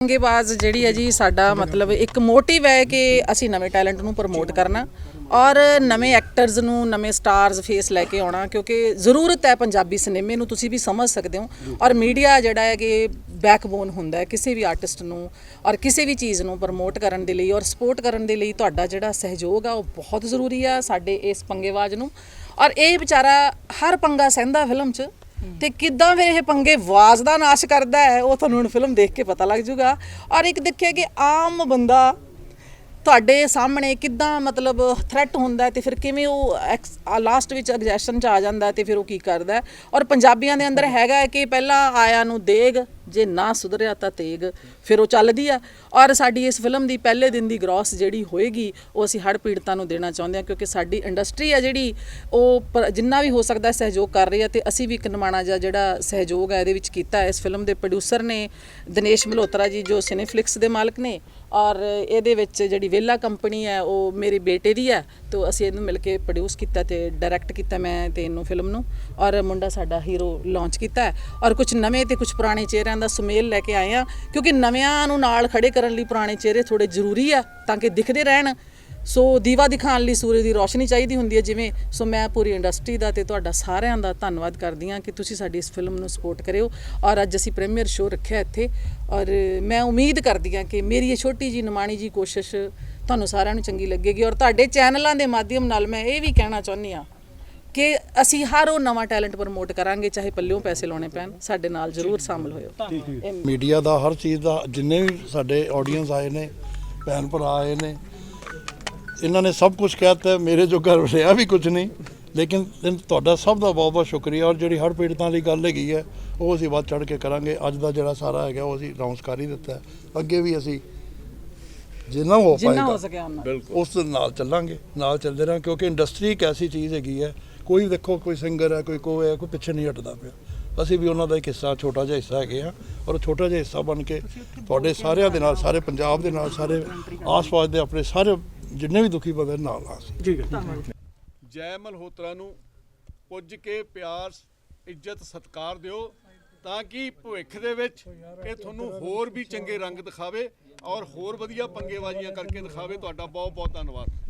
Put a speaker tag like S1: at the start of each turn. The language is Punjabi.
S1: ਪੰਗੇਬਾਜ਼ ਜਿਹੜੀ ਹੈ ਜੀ, ਸਾਡਾ ਮਤਲਬ ਇੱਕ ਮੋਟਿਵ ਹੈ ਕਿ ਅਸੀਂ ਨਵੇਂ ਟੈਲੈਂਟ ਨੂੰ ਪ੍ਰਮੋਟ ਕਰਨਾ ਔਰ ਨਵੇਂ ਐਕਟਰਸ ਨੂੰ, ਨਵੇਂ ਸਟਾਰਸ ਫੇਸ ਲੈ ਕੇ ਆਉਣਾ, ਕਿਉਂਕਿ ਜ਼ਰੂਰਤ ਹੈ ਪੰਜਾਬੀ ਸਿਨੇਮੇ ਨੂੰ, ਤੁਸੀਂ ਵੀ ਸਮਝ ਸਕਦੇ ਹੋ। ਔਰ ਮੀਡੀਆ ਜਿਹੜਾ ਹੈ ਕਿ ਬੈਕਬੋਨ ਹੁੰਦਾ ਹੈ ਕਿਸੇ ਵੀ ਆਰਟਿਸਟ ਨੂੰ ਔਰ ਕਿਸੇ ਵੀ ਚੀਜ਼ ਨੂੰ ਪ੍ਰਮੋਟ ਕਰਨ ਦੇ ਲਈ ਔਰ ਸਪੋਰਟ ਕਰਨ ਦੇ ਲਈ ਤੁਹਾਡਾ ਜਿਹੜਾ ਸਹਿਯੋਗ ਆ, ਉਹ ਬਹੁਤ ਜ਼ਰੂਰੀ ਆ ਸਾਡੇ ਇਸ ਪੰਗੇਬਾਜ਼ ਨੂੰ। ਔਰ ਇਹ ਵਿਚਾਰਾ ਹਰ ਪੰਗਾ ਸਹਿੰਦਾ ਫਿਲਮ 'ਚ। ਤੇ ਕਿੱਦਾਂ ਫਿਰ ਇਹ ਪੰਗੇ ਆਵਾਜ਼ ਦਾ ਨਾਸ਼ ਕਰਦਾ ਹੈ, ਉਹ ਤੁਹਾਨੂੰ ਹੁਣ ਫਿਲਮ ਦੇਖ ਕੇ ਪਤਾ ਲੱਗ ਜਾਊਗਾ। ਔਰ ਇੱਕ ਦੇਖਿਆ ਕਿ ਆਮ ਬੰਦਾ ਤੁਹਾਡੇ ਸਾਹਮਣੇ ਕਿੱਦਾਂ ਮਤਲਬ ਥ੍ਰੈਟ ਹੁੰਦਾ ਹੈ ਤੇ ਫਿਰ ਕਿਵੇਂ ਉਹ ਲਾਸਟ ਵਿੱਚ ਐਗਜੈਸ਼ਨ ਚ ਆ ਜਾਂਦਾ ਹੈ ਤੇ ਫਿਰ ਉਹ ਕੀ ਕਰਦਾ ਔਰ ਪੰਜਾਬੀਆਂ ਦੇ ਅੰਦਰ ਹੈਗਾ ਕਿ ਪਹਿਲਾਂ ਆਇਆ ਨੂੰ ਦੇਗ ਜੇ ਨਾ ਸੁਧਰਿਆ ਤਾਂ ਤੇਗ ਫਿਰ ਉਹ ਚੱਲਦੀ ਆ। ਔਰ ਸਾਡੀ ਇਸ ਫਿਲਮ ਦੀ ਪਹਿਲੇ ਦਿਨ ਦੀ ਗ੍ਰੋਸ ਜਿਹੜੀ ਹੋਏਗੀ, ਉਹ ਅਸੀਂ ਹੜ ਪੀੜਤਾਂ ਨੂੰ ਦੇਣਾ ਚਾਹੁੰਦੇ ਹਾਂ ਕਿਉਂਕਿ ਸਾਡੀ ਇੰਡਸਟਰੀ ਆ ਜਿਹੜੀ, ਉਹ ਪ- ਜਿੰਨਾ ਵੀ ਹੋ ਸਕਦਾ ਸਹਿਯੋਗ ਕਰ ਰਹੀ ਹੈ ਤੇ ਅਸੀਂ ਵੀ ਇੱਕ ਨਿਮਾਣਾ ਜਿਹਾ ਜਿਹੜਾ ਸਹਿਯੋਗ ਹੈ ਇਹਦੇ ਵਿੱਚ ਕੀਤਾ ਇਸ ਫਿਲਮ ਦੇ ਪ੍ਰੋਡਿਊਸਰ ਨੇ ਦਿਨੇਸ਼ ਮਲਹੋਤਰਾ ਜੀ ਜੋ ਸਿਨੇਫਲਿਕਸ ਦੇ ਮਾਲਕ ਨੇ ਔਰ ਇਹਦੇ ਵਿੱਚ ਜਿਹੜੀ ਵੇਲਾ ਕੰਪਨੀ ਹੈ, ਉਹ ਮੇਰੇ ਬੇਟੇ ਦੀ ਹੈ ਤੇ ਅਸੀਂ ਇਹਨੂੰ ਮਿਲ ਕੇ ਪ੍ਰੋਡਿਊਸ ਕੀਤਾ ਤੇ ਡਾਇਰੈਕਟ ਕੀਤਾ ਮੈਂ ਤੇ ਇਹਨੂੰ ਫਿਲਮ ਨੂੰ। ਔਰ ਮੁੰਡਾ ਸਾਡਾ ਹੀਰੋ ਲਾਂਚ ਕੀਤਾ ਔਰ ਕੁਝ ਨਵੇਂ ਤੇ ਕੁਝ ਪੁਰਾਣੇ ਚਿਹਰਿਆਂ ਦਾ ਸੁਮੇਲ ਲੈ ਕੇ ਆਏ ਆ, ਕਿਉਂਕਿ ਨਵਿਆਂ ਨੂੰ ਨਾਲ ਖੜੇ ਕਰਨ ਲਈ ਪੁਰਾਣੇ ਚਿਹਰੇ ਥੋੜੇ ਜ਼ਰੂਰੀ ਆ, ਤਾਂ ਕਿ ਦਿਖਦੇ ਰਹਿਣ। ਸੋ ਦੀਵਾ ਦਿਖਾਉਣ ਲਈ ਸੂਰਜ ਦੀ ਰੋਸ਼ਨੀ ਚਾਹੀਦੀ ਹੁੰਦੀ ਹੈ, ਜਿਵੇਂ, ਸੋ ਮੈਂ ਪੂਰੀ ਇੰਡਸਟਰੀ ਦਾ ਤੇ ਤੁਹਾਡਾ ਸਾਰਿਆਂ ਦਾ ਧੰਨਵਾਦ ਕਰਦੀ ਹਾਂ ਕਿ ਤੁਸੀਂ ਸਾਡੀ ਇਸ ਫਿਲਮ ਨੂੰ ਸਪੋਰਟ ਕਰਿਓ ਔਰ ਅੱਜ ਅਸੀਂ ਪ੍ਰੀਮੀਅਰ ਸ਼ੋਅ ਰੱਖਿਆ ਇੱਥੇ ਔਰ ਮੈਂ ਉਮੀਦ ਕਰਦੀ ਹਾਂ ਕਿ ਮੇਰੀ ਇਹ ਛੋਟੀ ਜੀ ਨਿਮਾਣੀ ਜੀ ਕੋਸ਼ਿਸ਼ ਤੁਹਾਨੂੰ ਸਾਰਿਆਂ ਨੂੰ ਚੰਗੀ ਲੱਗੇਗੀ ਔਰ ਤੁਹਾਡੇ ਚੈਨਲਾਂ ਦੇ ਮਾਧਿਅਮ ਨਾਲ ਮੈਂ ਇਹ ਵੀ ਕਹਿਣਾ ਚਾਹੁੰਦੀ ਹਾਂ ਕਿ ਅਸੀਂ ਹਰ ਉਹ ਨਵਾਂ ਟੈਲੈਂਟ ਪ੍ਰਮੋਟ ਕਰਾਂਗੇ ਚਾਹੇ ਪੱਲਿਓਂ ਪੈਸੇ ਲਾਉਣੇ ਪੈਣ ਸਾਡੇ ਨਾਲ ਜ਼ਰੂਰ ਸ਼ਾਮਲ ਹੋਇਓ।
S2: ਮੀਡੀਆ ਦਾ ਹਰ ਚੀਜ਼ ਦਾ ਜਿੰਨੇ ਵੀ ਸਾਡੇ ਆਡੀਅנס ਆਏ ਨੇ ਭੈਣ ਭਰਾ ਆਏ ਨੇ ਇਹਨਾਂ ਨੇ ਸਭ ਕੁਝ ਕਹਿਤਾ ਮੇਰੇ ਜੋ ਘਰ ਰਿਹਾ ਵੀ ਕੁਝ ਨਹੀਂ। ਲੇਕਿਨ ਤੁਹਾਡਾ ਸਭ ਦਾ ਬਹੁਤ ਬਹੁਤ ਸ਼ੁਕਰੀਆ ਔਰ ਜਿਹੜੀ ਹਰ ਪੀੜਤਾਂ ਲਈ ਗੱਲ ਹੈਗੀ ਹੈ ਉਹ ਅਸੀਂ ਵੱਧ ਚੜ ਕੇ ਕਰਾਂਗੇ। ਅੱਜ ਦਾ ਜਿਹੜਾ ਸਾਰਾ ਹੈਗਾ ਉਹ ਅਸੀਂ ਅਨਾਉਂਸ ਕਰ ਹੀ ਦਿੱਤਾ ਹੈ। ਅੱਗੇ ਵੀ ਅਸੀਂ ਜਿੰਨਾ ਹੋ
S1: ਜਿੰਨਾ ਹੋ
S2: ਪਾਏਗਾ ਉਸ ਨਾਲ ਚੱਲਾਂਗੇ ਨਾਲ ਚੱਲਦੇ ਰਹਾਂਗੇ ਕਿਉਂਕਿ ਇੰਡਸਟਰੀ ਇੱਕ ਐਸੀ ਚੀਜ਼ ਹੈਗੀ ਹੈ ਕੋਈ ਦੇਖੋ ਕੋਈ ਸਿੰਗਰ ਹੈ ਕੋਈ ਕੋਈ ਹੈ ਕੋਈ ਪਿੱਛੇ ਨਹੀਂ ਹਟਦਾ ਪਿਆ। ਅਸੀਂ ਵੀ ਉਹਨਾਂ ਦਾ ਇੱਕ ਹਿੱਸਾ ਛੋਟਾ ਜਿਹਾ ਹਿੱਸਾ ਹੈਗੇ ਆ ਔਰ ਛੋਟਾ ਜਿਹਾ ਹਿੱਸਾ ਬਣ ਕੇ ਤੁਹਾਡੇ ਸਾਰਿਆਂ ਦੇ ਨਾਲ ਸਾਰੇ ਪੰਜਾਬ ਦੇ ਨਾਲ ਸਾਰੇ ਆਸ-ਪਾਸ ਦੇ ਆਪਣੇ ਸਾਰੇ ਜਿੰਨੇ ਵੀ ਦੁਖੀ ਬੰਦੇ ਨਾਲ ਆ ਅਸੀਂ।
S3: ਜੈ ਮਲਹੋਤਰਾ ਨੂੰ ਪੁੱਜ ਕੇ ਪਿਆਰ ਇੱਜ਼ਤ ਸਤਿਕਾਰ ਦਿਓ ਤਾਂ ਕਿ ਭਵਿੱਖ ਦੇ ਵਿੱਚ ਇਹ ਤੁਹਾਨੂੰ ਹੋਰ ਵੀ ਚੰਗੇ ਰੰਗ ਦਿਖਾਵੇ ਔਰ ਹੋਰ ਵਧੀਆ ਪੰਗੇਬਾਜ਼ੀਆਂ ਕਰਕੇ ਦਿਖਾਵੇ। ਤੁਹਾਡਾ ਬਹੁਤ ਬਹੁਤ ਧੰਨਵਾਦ।